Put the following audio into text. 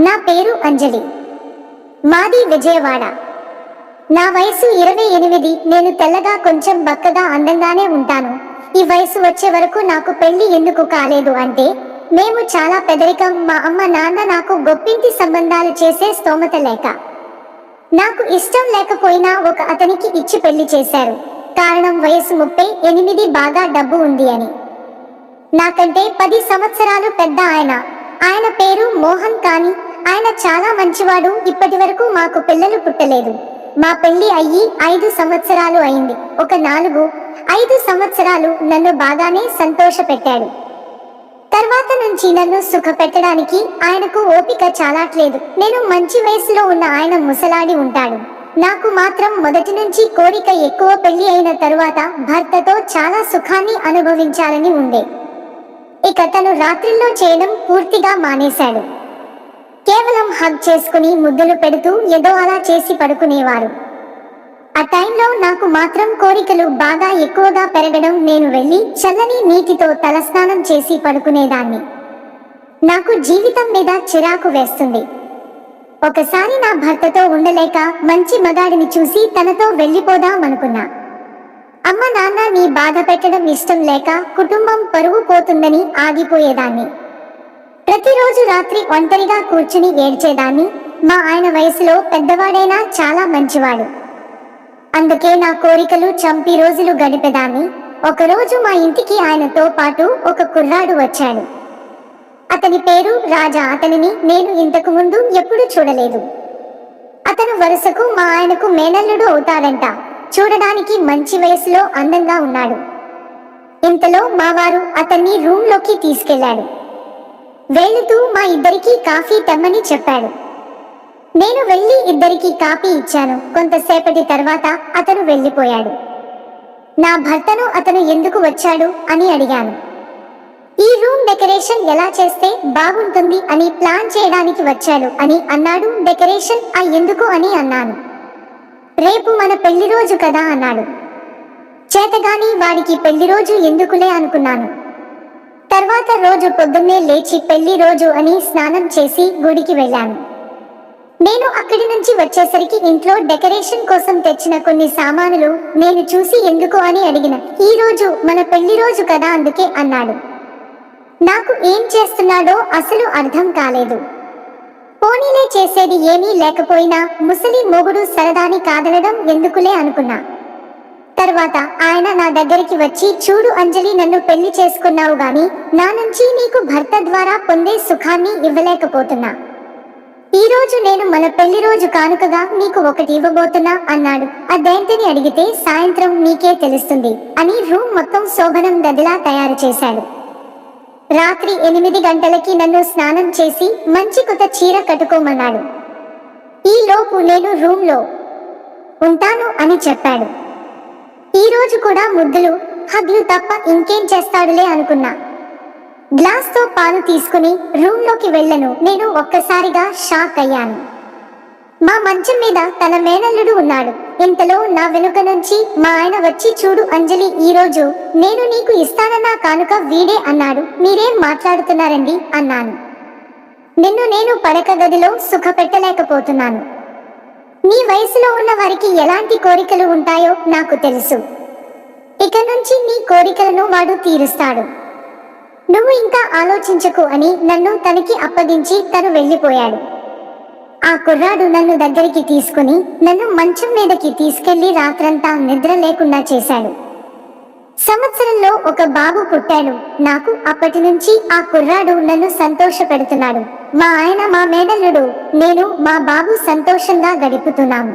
నా పేరు అంజలి. మాది విజయవాడ. నా వయసు ఇరవై ఎనిమిది. నేను తెల్లగా కొంచెం బక్కగా అందంగానే ఉంటాను. ఈ వయసు వచ్చే వరకు నాకు పెళ్ళి ఎందుకు కాలేదు అంటే మేము చాలా పెదరికం. మా అమ్మ నాన్న నాకు గొప్పింటి సంబంధాలు చేసే స్తోమత లేక. నాకు ఇష్టం లేకపోయినా ఒక అతనికి ఇచ్చి పెళ్ళి చేశారు. కారణం వయసు ముప్పై ఎనిమిది బాగా డబ్బు ఉంది అని. నాకంటే పది సంవత్సరాలు పెద్ద ఆయన. ఆయన పేరు మోహన్ కానీ ఆయన చాలా మంచివాడు. ఇప్పటి వరకు మాకు పిల్లలు పుట్టలేదు. మా పెళ్ళి అయ్యి ఐదు సంవత్సరాలు అయింది. ఒక నాలుగు ఐదు సంవత్సరాలు నన్ను బాగానే సంతోషపెట్టాడు. తర్వాత నుంచి నన్ను సుఖ పెట్టడానికి ఆయనకు ఓపిక చాలాట్లేదు. నేను మంచి వయసులో ఉన్న ఆయన ముసలాడి ఉంటాడు. నాకు మాత్రం మొదటి నుంచి కోరిక ఎక్కువ పెళ్ళి అయిన తరువాత భర్తతో చాలా సుఖాన్ని అనుభవించాలని ఉండే. ఇక తను రాత్రిల్లో చేయడం పూర్తిగా మానేశాడు. కేవలం హగ్ చేసుకుని ముద్దులు పెడుతూ ఏదో అలా చేసి పడుకునేవారు. ఆ టైంలో నాకు మాత్రం కోరికలు బాగా ఎక్కువగా పెరగడం నేను వెళ్ళి చల్లని నీటితో తలస్నానం చేసి పడుకునేదాన్ని. నాకు జీవితం మీద చిరాకు వేస్తుంది. ఒకసారి నా భర్తతో ఉండలేక మంచి మగాడిని చూసి తనతో వెళ్ళిపోదాం అనుకున్నా. అమ్మ నాన్న నీ బాధ పెట్టడం ఇష్టం లేక కుటుంబం పరువు పోతుందని ఆగిపోయేదాన్ని. ప్రతిరోజు రాత్రి ఒంటరిగా కూర్చుని ఏడ్చేదాన్ని. మా ఆయన వయసులో పెద్దవాడైనా చాలా మంచివాడు. అందుకే నా కోరికలు చంపి రోజులు గడిపేదాన్ని. ఒకరోజు మా ఇంటికి ఆయనతో పాటు ఒక కుర్రాడు వచ్చాడు. అతని పేరు రాజా. అతనిని నేను ఇంతకు ముందు ఎప్పుడు చూడలేదు. అతను వరుసకు మా ఆయనకు మేనల్లుడు అవుతాడంట. చూడడానికి మంచి వయసులో అందంగా ఉన్నాడు. ఇంతలో మావారు అతన్ని రూమ్లోకి తీసుకెళ్ళాడు వెళ్తూ మా ఇద్దరికీ కాఫీ తెమ్మని చెప్పాడు. నేను వెళ్ళి ఇద్దరికి కాఫీ ఇచ్చాను. కొంతసేపటి తర్వాత అతను వెళ్ళిపోయాడు. నా భర్తను అతను ఎందుకు వచ్చాడు అని అడిగాను. ఈ రూమ్ డెకరేషన్ ఎలా చేస్తే బాగుంటుంది అని ప్లాన్ చేయడానికి వచ్చాడు అని అన్నాడు. డెకరేషన్ ఆ ఎందుకు అని అన్నాను. రేపు మన పెళ్ళి రోజు కదా అన్నాడు. చేతగాని వాడికి పెళ్ళి రోజు ఎందుకులే అనుకున్నాను. తర్వాత రోజు పొద్దున్నే లేచి పెళ్ళి రోజు అని స్నానం చేసి గుడికి వెళ్ళాను. నేను అక్కడి నుంచి వచ్చేసరికి ఇంట్లో డెకరేషన్ కోసం తెచ్చిన కొన్ని సామానులు నేను చూసి ఎందుకు అని అడిగిన. ఈ రోజు మన పెళ్ళి రోజు కదా అందుకే అన్నాడు. నాకు ఏం చేస్తున్నాడో అసలు అర్థం కాలేదు. పోనీలే చేసేది ఏమీ లేకపోయినా ముసలి మొగుడు సరదాని కాదనడం ఎందుకులే అనుకున్నా. తర్వాత ఆయన నా దగ్గరికి వచ్చి చూడు అంజలి నన్ను పెళ్ళి చేసుకున్నావు గాని నా నుంచి నీకు భర్త ద్వారా పొందే సుఖాన్ని ఇవ్వలేకపోతున్నా. ఈ రోజు నేను మన పెళ్ళి రోజు కానుకగా నీకు ఒకటి ఇవ్వబోతున్నా అన్నాడు. అదేంటిని అడిగితే సాయంత్రం నీకే తెలుస్తుంది అని రూమ్ మొత్తం శోభనం గదిలా తయారు చేశాడు. రాత్రి ఎనిమిది గంటలకి నన్ను స్నానం చేసి మంచి కొత్త చీర కట్టుకోమన్నాడు. ఈ లోపు నేను రూమ్లో ఉంటాను అని చెప్పాడు. ఈ రోజు కూడా ముద్దులు హగ్లు తప్ప ఇంకేం చేస్తాడులే అనుకున్నా. గ్లాస్తో పాలు తీసుకుని రూమ్లోకి వెళ్ళను. నేను ఒక్కసారిగా షాక్ అయ్యాను. మా మంచం మీద తన మేనల్లుడు ఉన్నాడు. ఇంతలో నా వెనుక నుంచి మా ఆయన వచ్చి చూడు అంజలి ఈరోజు నేను నీకు ఇస్తానన్న కానుక వీడే అన్నాడు. మీరేం మాట్లాడుతున్నారండి? అన్నాను. నిన్ను నేను పడక గదిలో సుఖ పెట్టలేకపోతున్నాను నీ వయసులో ఉన్న వారికి ఎలాంటి కోరికలు ఉంటాయో నాకు తెలుసు. ఇక నుంచి నీ కోరికలను వాడు తీరుస్తాడు. నువ్వు ఇంకా ఆలోచించకు అని నన్ను తనకి అప్పగించి తను వెళ్ళిపోయాడు. ఆ కుర్రాడు నన్ను దగ్గరికి తీసుకుని నన్ను మంచం మీదకి తీసుకెళ్ళి రాత్రంతా నిద్ర లేకుండా చేశాడు. సంవత్సరంలో ఒక బాబు పుట్టాడు. నాకు అప్పటి నుంచి ఆ కుర్రాడు నన్ను సంతోష పెడుతున్నాడు మా ఆయన మా మేనల్లుడు. నేను మా బాబు సంతోషంగా గడుపుతున్నాము.